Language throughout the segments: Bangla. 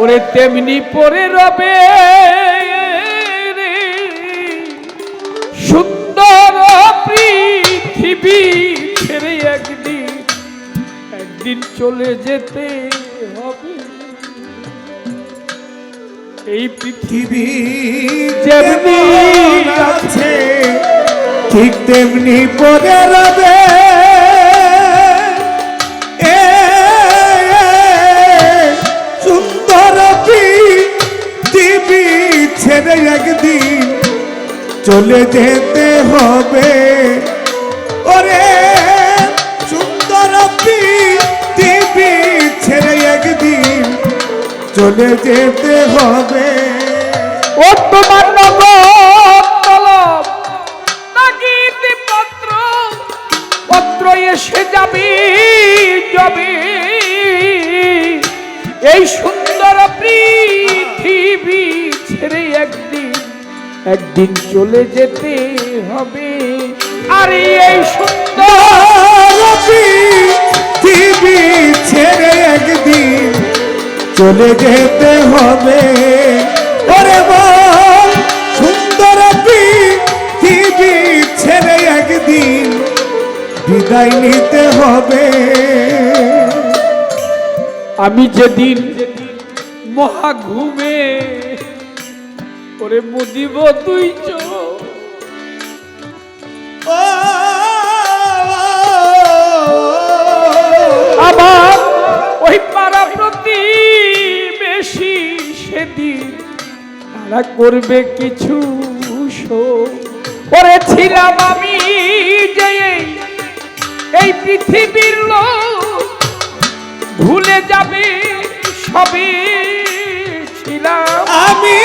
ওরে তেমনি পরে রবে রে। সুন্দর পৃথিবী ছেড়ে একদিন একদিন চলে যেতে হবে। এই পৃথিবী পৃথিবী যেমনি আছে ঠিক তেমনি পরে রবে। চলে যেতে হবে। ওরে সুন্দর পৃথিবী ছেড়ে একদিন চলে যেতে হবে। ও তোমার পত্র পত্র এসে যাবে যাবে। এই সুন্দর পৃথিবী ছেড়ে একদিন একদিন চলে যেতে হবে। আর এই সুন্দর ছেড়ে একদিন চলে যেতে হবে। ওরে সুন্দর পৃথিবী ছেড়ে একদিন বিদায় নিতে হবে। আমি যেদিন মহা ঘুমে ওরে মুদিব তুই চোখ ও, আমার ওই পাড়া প্রতি বেশি সেদিন তারা করবে কিছু শোক। ওরে ছিলাম আমি যে এই- পৃথিবীর লোক ভুলে যাবে সবে ছিলাম আমি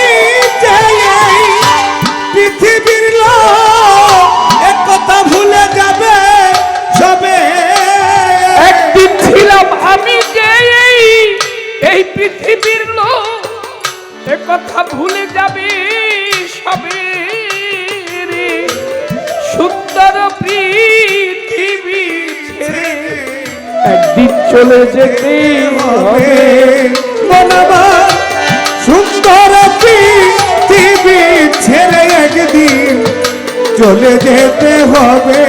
পৃথিবীর লোক, এ কথা ভুলে যাবে সবে সুন্দর পৃথিবী ছেড়ে একদিন চলে যেতে হবে। মনাবা সুন্দর পৃথিবী ছেড়ে একদিন চলে যেতে হবে।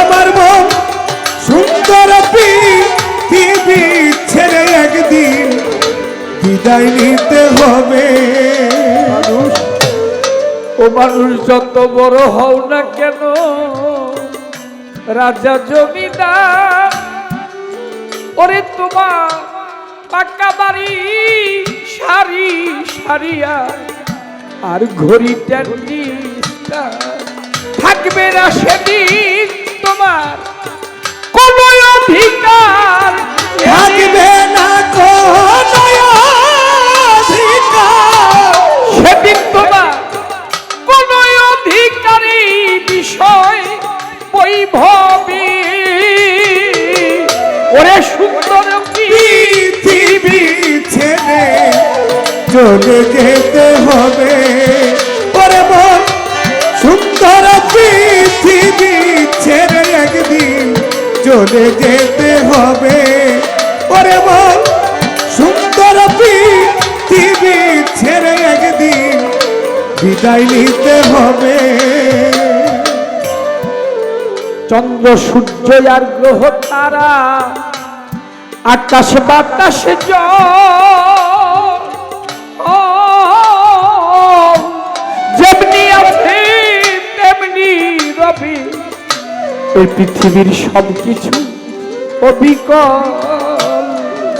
আমার বিদায় নিতে হবে। ও মানুষ, যত বড় হও না কেন, রাজা জমিদার, ওরে তোমার পাক্কা বাড়ি সারি সারিয়া, আর ঘড়ি ট্যান্ডি থাকবে না সেদিন তোমার কোন অধিকার। চলে যেতে হবে। সুন্দর পৃথিবী ছেড়ে একদিন চলে যেতে হবে। ওরে মন, সুন্দর পৃথিবী ছেড়ে একদিন বিদায় নিতে হবে। চন্দ্র, সূর্য আর গ্রহ তারা আকাশ বাতাসে জল রবি এই পৃথিবীর সব কিছু অবিকল।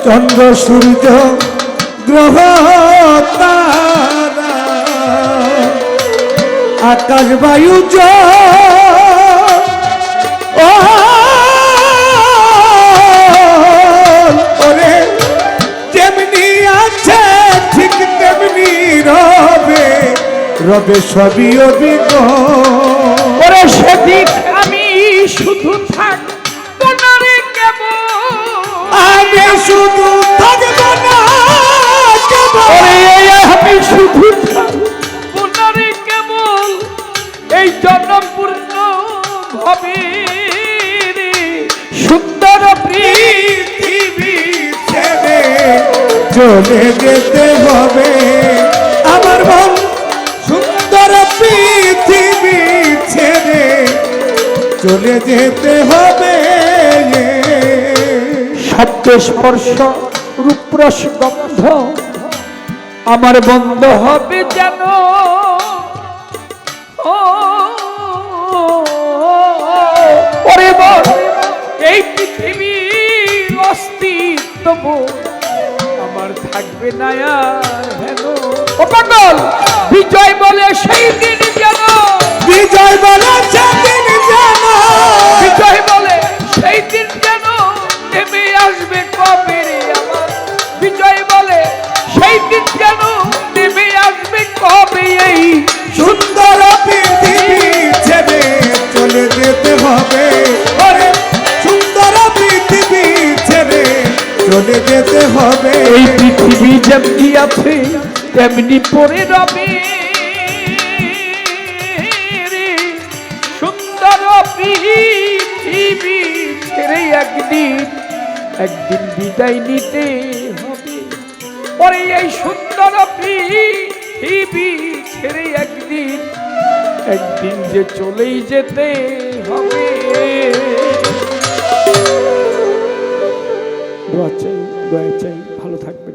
চন্দ্র, সূর্য, গ্রহ আকাশ, বায়ু ওরে ঠিক রবে রবে সবই অভিজ্ঞ সেদিন আমি শুধু থাক রে কেবল। আমি শুধু থাকব না আমি শুধু থাকব না রে কেবল। এই জন্ম পূর্ণ হবে সুন্দর পৃথিবী ছেড়ে চলে যেতে হবে। আমার মন সুন্দর পৃথিবী চলে যেতে হবে। শব্দ স্পর্শ রূপরস গন্ধ। আমার বন্ধ হবে যেন। এই পৃথিবীর অস্তিত্ব আমার থাকবে না আর হেন। ও পাগল বিজয় বলে সেই দিন যেন। বিজয় বলে হবে। এই পৃথিবী যেমনি আছে, তেমনি পড়ে রবে। সুন্দর পৃথিবী ছেড়ে একদিন একদিন বিদায় নিতে পরে এই সুন্দর পৃথিবী ছেড়ে একদিন একদিন যে চলেই যেতে হবে। দয়া চাই ভালো থাকবে